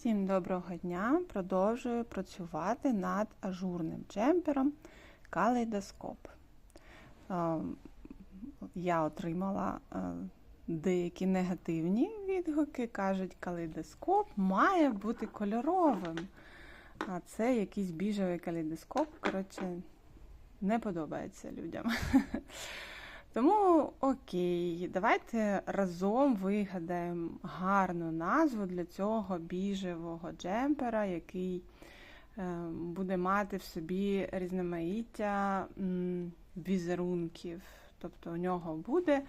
Всім доброго дня! Продовжую працювати над ажурним джемпером калейдоскоп. Е, Я отримала е, деякі негативні відгуки. Кажуть, калейдоскоп має бути кольоровим. А це якийсь біжевий калейдоскоп. Коротше, не подобається людям. Тому окей, давайте разом вигадаємо гарну назву для цього біжевого джемпера, який е, буде мати в собі різноманіття візерунків. Тобто у нього буде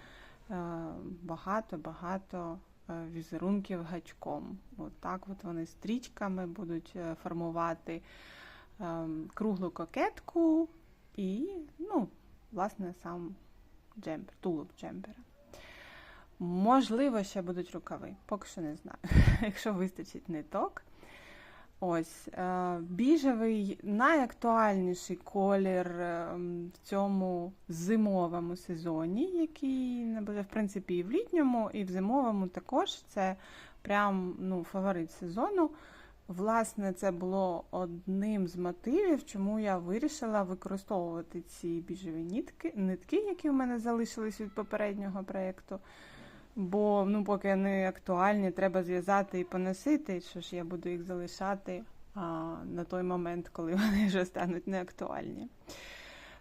багато-багато е, візерунків гачком. От так от вони стрічками будуть е, формувати е, круглу кокетку і, ну, власне, сам джемпер, тулуб джемпера. Можливо, ще будуть рукави, поки що не знаю, якщо вистачить ниток. Ось, е, біжевий найактуальніший колір е, в цьому зимовому сезоні, який в принципі і в літньому, і в зимовому також це прям ну, фаворит сезону. Власне, це було одним з мотивів, чому я вирішила використовувати ці біжеві нитки, нитки, які в мене залишились від попереднього проєкту. Бо ну, поки вони актуальні, треба зв'язати і поносити, що ж я буду їх залишати а, на той момент, коли вони вже стануть неактуальні.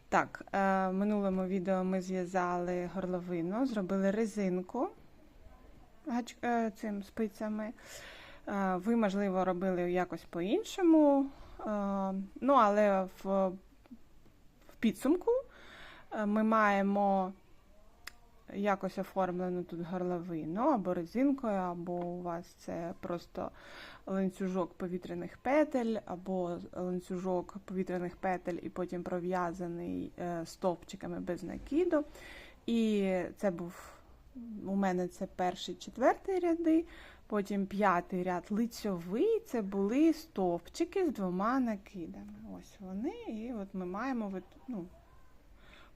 Так, е, в минулому відео ми зв'язали горловину, зробили резинку е, цим спицями. Е, ви, можливо, робили якось по-іншому. Е, ну, але в, підсумку е, ми маємо якось оформлену тут горловину, або резинкою, або у вас це просто ланцюжок повітряних петель, або ланцюжок повітряних петель, і потім пров'язаний стовпчиками без накиду. І це був у мене це перший четвертий ряди. Потім п'ятий ряд лицьовий це були стовпчики з двома накидами. Ось вони. І от ми маємо ну,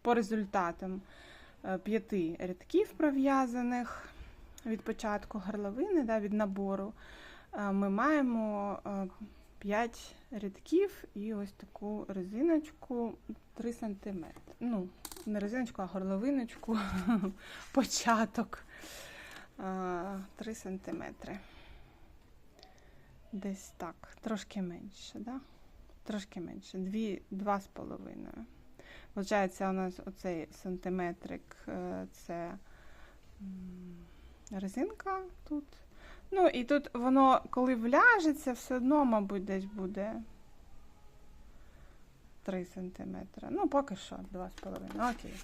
по результатам е, п'яти рядків пров'язаних від початку горловини, да, від набору, е, ми маємо 5 е, рядків і ось таку резиночку 3 см. Ну, не резиночку, а горловиночку, початок. 3 сантиметри. Десь так, трошки менше, да? Трошки менше, 2,5. Получається, у нас оцей сантиметрик е, це резинка тут. Ну, і тут воно, коли вляжеться, все одно, мабуть, десь буде 3 см. Ну, поки що, 2,5. Окей.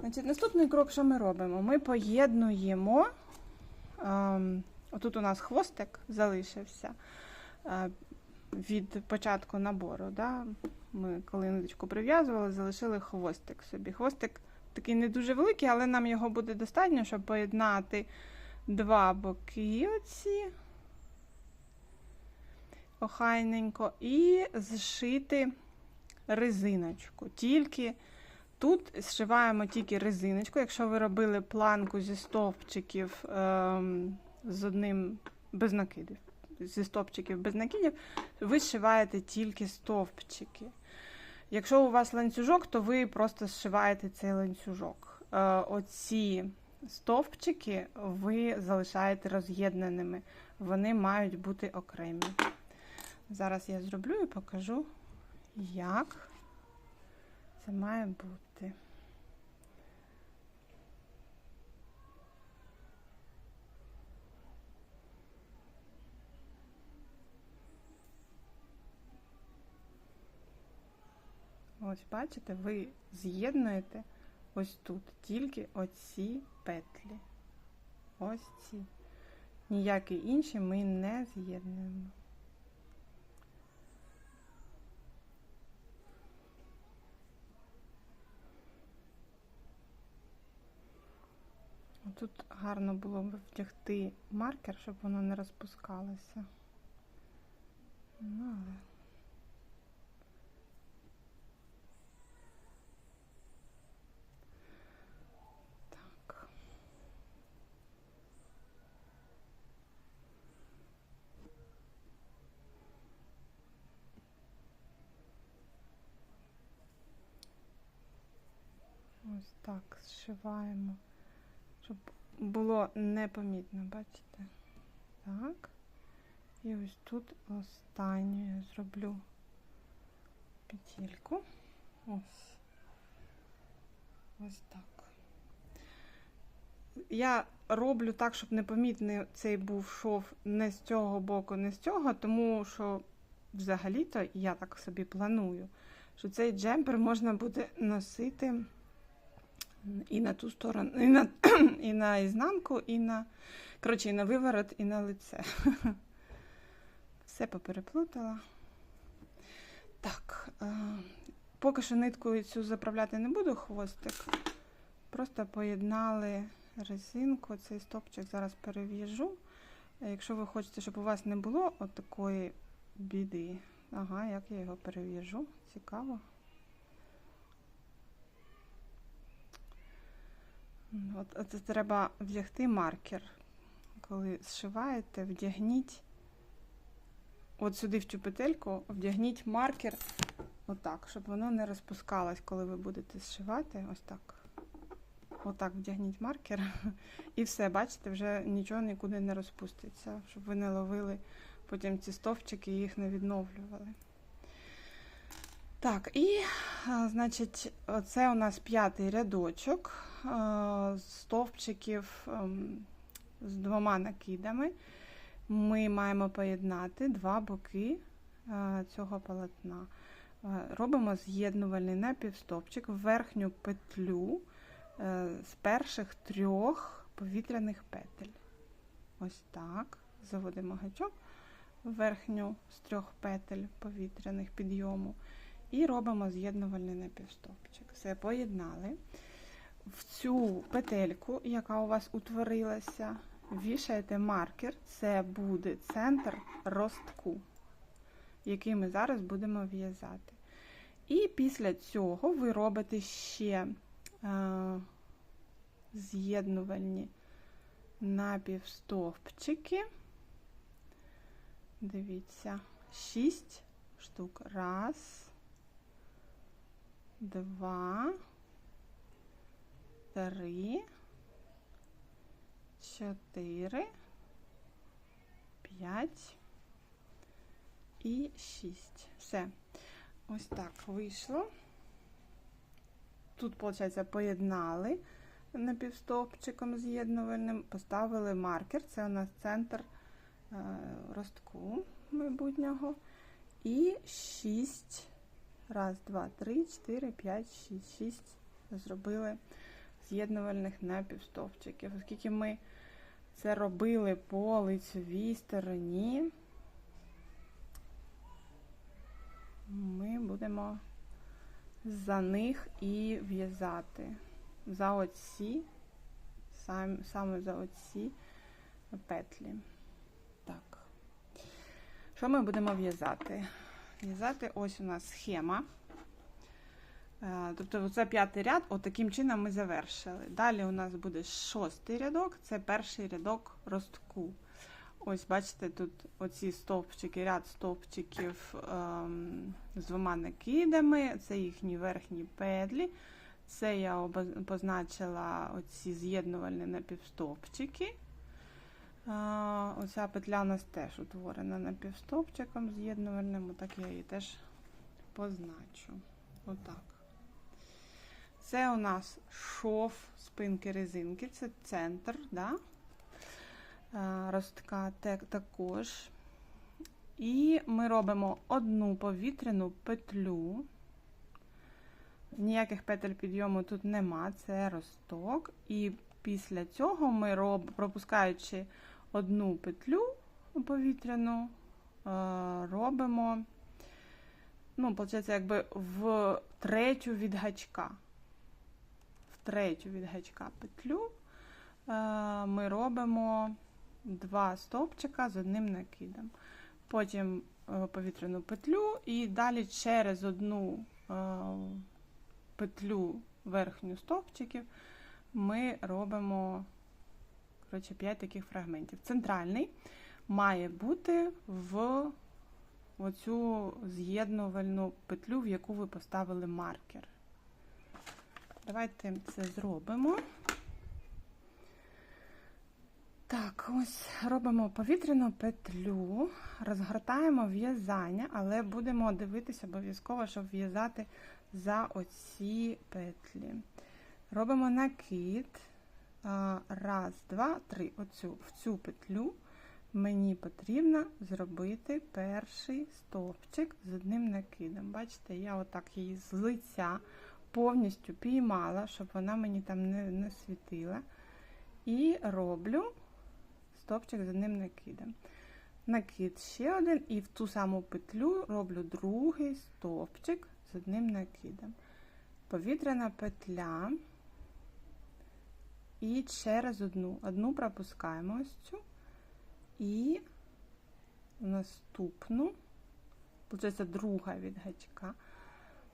Значить, Наступний крок, що ми робимо? Ми поєднуємо, ем, отут у нас хвостик залишився е, від початку набору. Да? Ми, коли ниточку прив'язували, залишили хвостик собі. Хвостик такий не дуже великий, але нам його буде достатньо, щоб поєднати два боки оці охайненько, і зшити резиночку. Тільки Тут зшиваємо тільки резиночку. Якщо ви робили планку зі стовпчиків ем, з одним без накидів, зі стовпчиків без накидів, ви зшиваєте тільки стовпчики. Якщо у вас ланцюжок, то ви просто зшиваєте цей ланцюжок. Е, оці стовпчики ви залишаєте роз'єднаними, вони мають бути окремі. Зараз я зроблю і покажу, як це має бути. Ось, бачите, ви з'єднуєте ось тут тільки оці петлі. Ось ці. Ніякі інші ми не з'єднуємо. тут гарно було б втягти маркер, щоб воно не розпускалося. Ну, але... Так. Ось так зшиваємо щоб було непомітно, бачите? Так. І ось тут останню я зроблю петельку. Ось. Ось так. Я роблю так, щоб непомітний цей був шов не з цього боку, не з цього, тому що взагалі-то я так собі планую, що цей джемпер можна буде носити і на ту сторону, і на, і на ізнанку, і на, коротше, і на виворот, і на лице. Все попереплутала. Так, е, поки що ниткою цю заправляти не буду хвостик. Просто поєднали резинку, цей стопчик зараз перев'яжу. Якщо ви хочете, щоб у вас не було отакої біди, ага, як я його перев'яжу, цікаво. От, Це треба вдягти маркер. Коли зшиваєте, вдягніть от сюди в цю петельку, вдягніть маркер отак, щоб воно не розпускалось, коли ви будете зшивати. Ось так. Отак вдягніть маркер. І все, бачите, вже нічого нікуди не розпуститься, щоб ви не ловили потім ці стовпчики і їх не відновлювали. Так, і, значить, це у нас п'ятий рядочок стовпчиків ем, з двома накидами. Ми маємо поєднати два боки цього полотна. Робимо з'єднувальний напівстовпчик в верхню петлю е, з перших трьох повітряних петель. Ось так. Заводимо гачок в верхню з трьох петель повітряних підйому. І робимо з'єднувальний напівстовпчик. Все, поєднали. В цю петельку, яка у вас утворилася, вішаєте маркер, це буде центр ростку, який ми зараз будемо в'язати. І після цього ви робите ще е, з'єднувальні напівстовпчики. Дивіться, 6 штук. Раз, два, три, чотири, п'ять і шість. Все. Ось так вийшло. Тут, виходить, поєднали напівстовпчиком з'єднувальним, поставили маркер, це у нас центр е, ростку майбутнього. І 6. Раз, два, три, чотири, п'ять, шість. Шість зробили з'єднувальних напівстовпчиків. Оскільки ми це робили по лицевій стороні, ми будемо за них і в'язати за оці, саме за оці петлі. Так. Що ми будемо в'язати? В'язати ось у нас схема. Е, тобто, це п'ятий ряд, отаким чином ми завершили. Далі у нас буде шостий рядок, це перший рядок ростку. Ось, бачите, тут оці стовпчики, ряд стовпчиків ем, з двома накидами, це їхні верхні петлі. Це я позначила оці з'єднувальні напівстовпчики. Е, оця петля у нас теж утворена напівстовпчиком з'єднувальним, так я її теж позначу. Отак. Це у нас шов спинки резинки, це центр, да? ростка також. І ми робимо одну повітряну петлю. Ніяких петель підйому тут нема, це росток. І після цього ми роб, пропускаючи одну петлю повітряну, робимо, ну, виходить, якби в третю від гачка третю від гачка петлю е, ми робимо два стовпчика з одним накидом. Потім е, повітряну петлю, і далі через одну е, петлю верхню стовпчиків ми робимо коротше, 5 таких фрагментів. Центральний має бути в оцю з'єднувальну петлю, в яку ви поставили маркер. Давайте це зробимо. Так, ось робимо повітряну петлю, розгортаємо в'язання, але будемо дивитися обов'язково, щоб в'язати за оці петлі. Робимо накид. Раз, два, три. Оцю, в цю петлю мені потрібно зробити перший стовпчик з одним накидом. Бачите, я отак її з лиця повністю піймала, щоб вона мені там не, не світила. І роблю стовпчик з одним накидом. Накид ще один, і в ту саму петлю роблю другий стовпчик з одним накидом. Повітряна петля. І через одну. Одну пропускаємо ось цю. І наступну, це друга від гачка,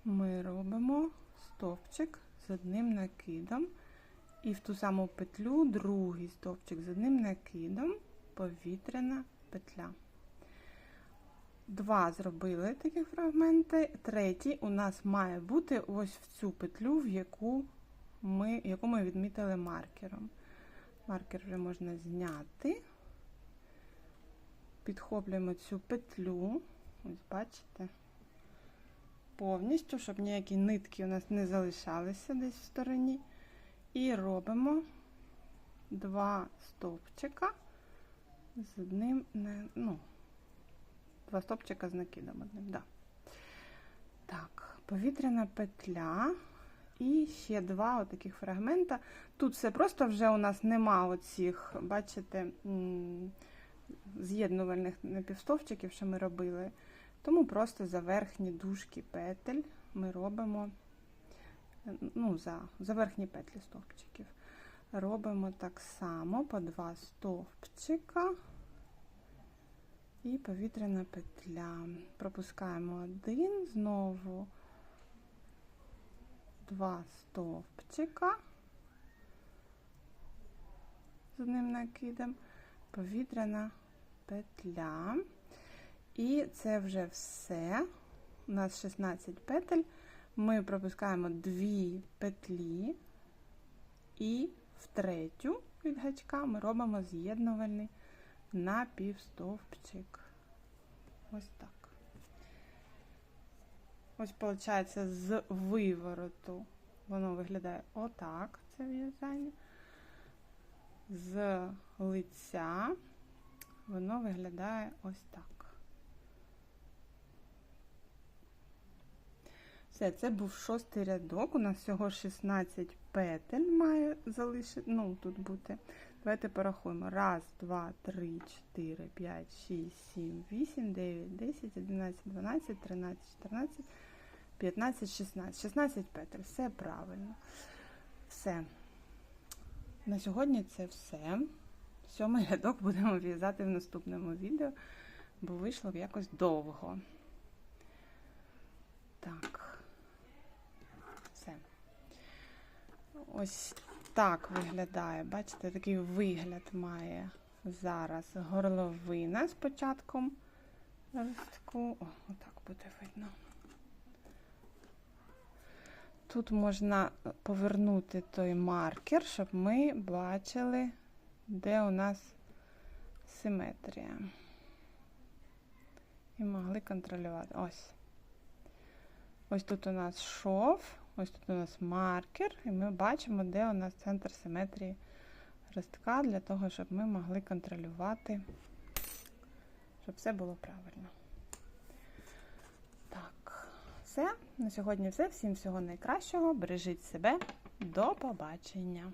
ми робимо стовпчик з одним накидом. І в ту саму петлю другий стовпчик з одним накидом, повітряна петля. Два зробили такі фрагменти. Третій у нас має бути ось в цю петлю, в яку ми, яку ми відмітили маркером. Маркер вже можна зняти. Підхоплюємо цю петлю, ось бачите, повністю, щоб ніякі нитки у нас не залишалися десь в стороні. І робимо два стовпчика з одним, ну, два стовпчика з накидом одним, да. Так, повітряна петля. І ще два отаких фрагмента. Тут все просто вже у нас нема оцих, бачите, з'єднувальних напівстовчиків, що ми робили. Тому просто за верхні дужки петель ми робимо ну, за, за верхні петлі стовпчиків. Робимо так само по два стовпчика і повітряна петля. Пропускаємо один, знову два стовпчика з одним накидом, повітряна петля. І це вже все. У нас 16 петель. Ми пропускаємо дві петлі, і в третю від гачка ми робимо з'єднувальний напівстовпчик. Ось так. Ось, виходить, з вивороту воно виглядає отак, це в'язання. З лиця воно виглядає ось так. Все, це був шостий рядок. У нас всього 16 петель має залишити, ну, тут бути. Давайте порахуємо. Раз, два, три, чотири, п'ять, шість, сім, вісім, дев'ять, десять, одинадцять, дванадцять, тринадцять, чотирнадцять. 15, 16. 16 петель. Все правильно. Все. На сьогодні це все. Сьомий рядок будемо в'язати в наступному відео, бо вийшло якось довго. Так. Все. Ось так виглядає. Бачите, такий вигляд має зараз горловина з початком листку. О, отак буде видно. Тут можна повернути той маркер, щоб ми бачили, де у нас симетрія. І могли контролювати. Ось. Ось тут у нас шов, ось тут у нас маркер, і ми бачимо, де у нас центр симетрії ростка, для того, щоб ми могли контролювати, щоб все було правильно Так, все. На сьогодні все. Всім всього найкращого. Бережіть себе. До побачення!